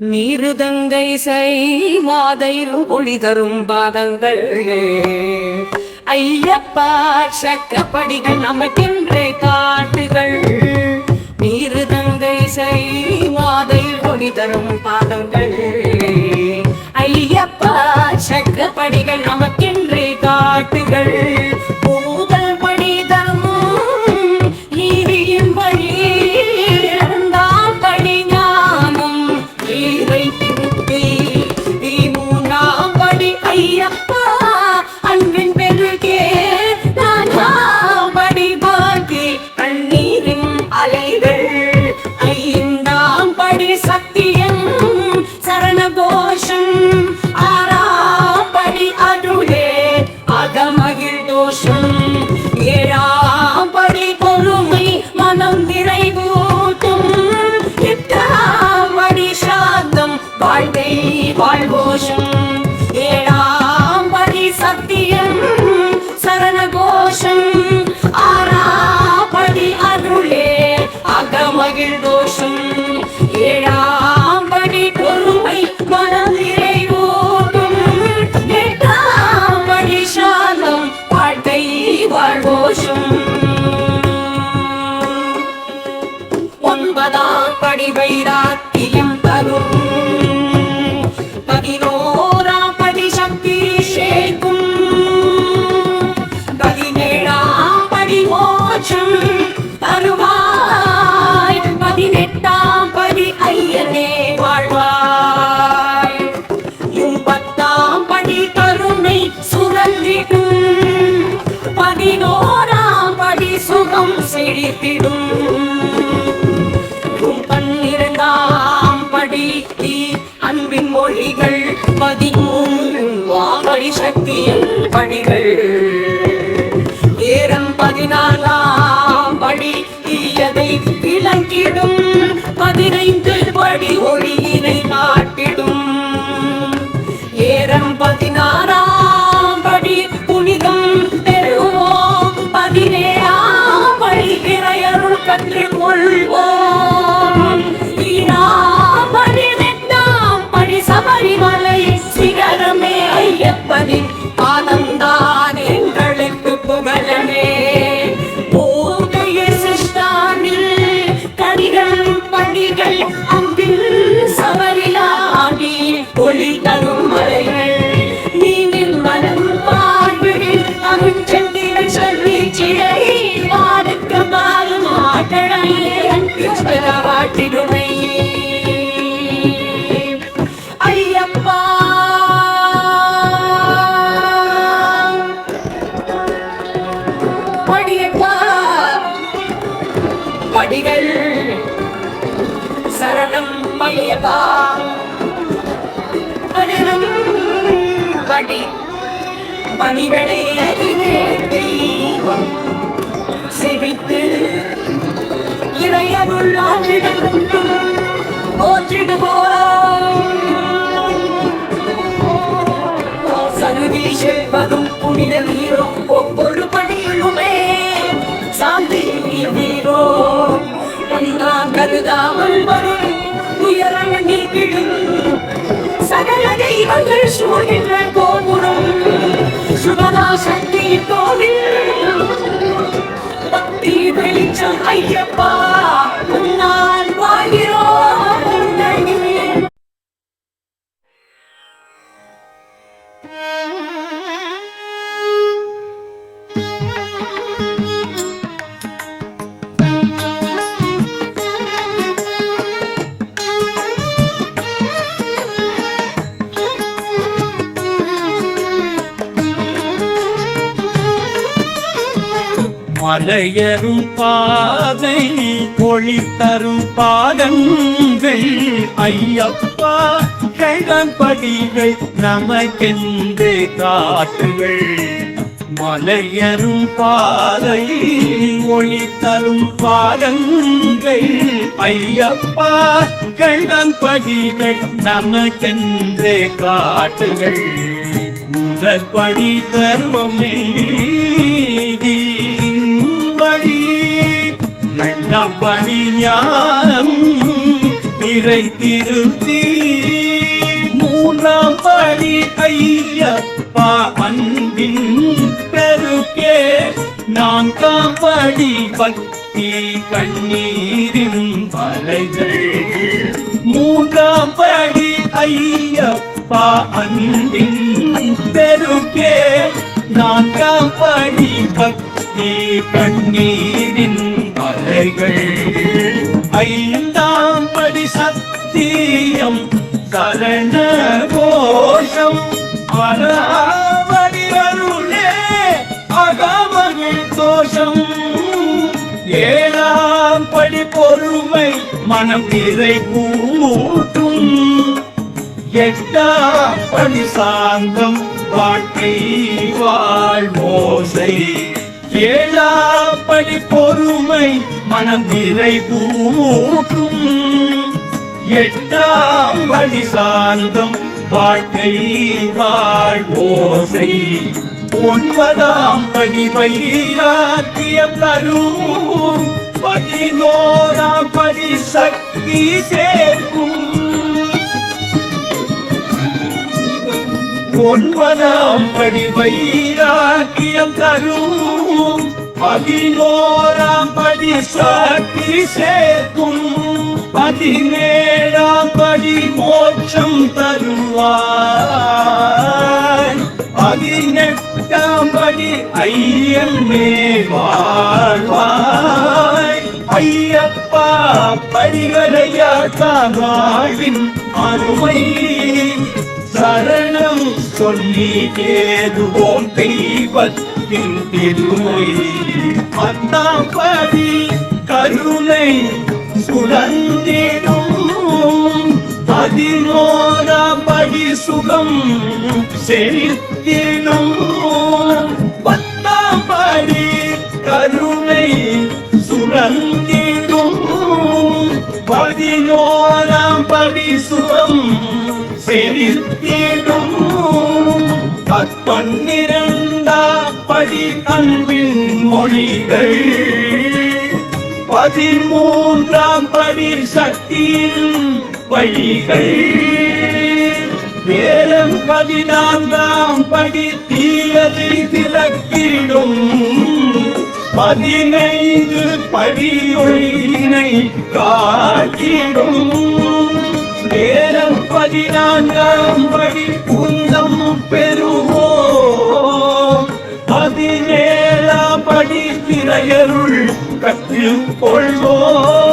நீருதங்கை செய் ஒளி தரும் பாதங்கள். ஐயப்பா சக்கப்படிகள் நமக்கென்றே காட்டுகள். நீருதங்கை செய்வாதை ஒளி தரும் பாதங்கள். ஐயப்பா சக்கப்படிகள் நமக்கென்றே காட்டுகள். ఈ మూనాంబడి అయ్యప్ప வாழ்வோஷம் ஏழாம் பதி சத்தியம் சரண கோஷம் சுகம் செழித்திடும் பன்னிரண்டாம் படி அன்பின் மொழிகள் பதிக்கும் வாகடி சக்தியின் படிகள் ஏரம் பதினாலாம் படி தீயதை விளங்கிடும். பதினைந்து படி ஒளியினை காட்டிடும் ஏரம் பதினாறாம் Money. படியப்பா படிகள் சரணம் ஐயப்பா அடனம் படி பணிகளை அறிவே தெய்வம் செவித்து இறையருள் ஆற்றிடும் போற்றிடுவோம் சருதி செல்வதும் புனித நீரும் ஒவ்வொரு கருதாமல் வரும் நீக்கிடும் சகல தெய்வங்கள் சூழ்கின்ற கோபுரம். சுபதா சக்தி கோவில் பக்தி வெளிச்சம் ஐயப்பா. மலையரும் பாதை பொழி தரும் பாதங்கள். ஐயப்பா கிழம்படிகள் நமக்கென்று காட்டுகள். மலையரும் பாதை ஒளி தரும் பாதங்கள். ஐயப்பா கிழம்படிகள் நமக்கென்று காட்டுகள். முதற்படி தருவமே ஞானம் நிறை திருத்தி மூன்றாம் படி ஐயப்பா அன்பின் பெருக்கே நான்காம் படி பக்தி கண்ணீரின் பலைகள் மூன்றாம் படி ஐயப்பா அன்பின் பெருக்கே நான்காம் படி பக்தி கண்ணீரின் அலைகள் ஐந்தாம் படி சத்தியம் கரண கோஷம் அனாவடி அகமகள் தோஷம் ஏழாம் படி பொறுமை மனம் இதை கூட்டும். எட்டாம் படி சாந்தம் வாழ்க்கை வாழ்வோசை ஏழாம் படி பொறுமை மனம் நிறை நிறைவூட்டும் எட்டாம் படி சாந்தம் வாழ்க்கை வாழ்வோசை ஒன்பதாம் படி வைராக்கியம் தரும் பதினோராம் படி சக்தி சேர்க்கும். ஒன்பதாம் படி வைராக்கியம் தரும் பதினோராம் படி சாட்சி சேர்க்கும் பதினேழாம் படி மோட்சம் தருவார். பதினெட்டாம் படி ஐயன்னே வாழ்வாய். ஐயப்பா படிகளையாட்டான் வாழ்வின் அருமை. சரணம் சொல்லி ஏதுவோம் தெய்வத்தின் திருமை பத்தாம் படி கருணை சுழந்திடும் பதினோராம் படி சுகம் செழித்திடும் பத்தாம் படி கருணை சுழந்திடும் பதினோராம் படி சுகம் பன்னிரண்டா படி அன்பின் மொழிகள். பதிமூன்றாம் படி சக்தியின் வழிகள். மேலும் பதினான்காம் படி தீயதை திலக்கிடும் பதினைந்து படியொழினை காட்டிடும். மேலும் பதினான்காம் படி பெயருள் கத்தில் கொள்வோம்.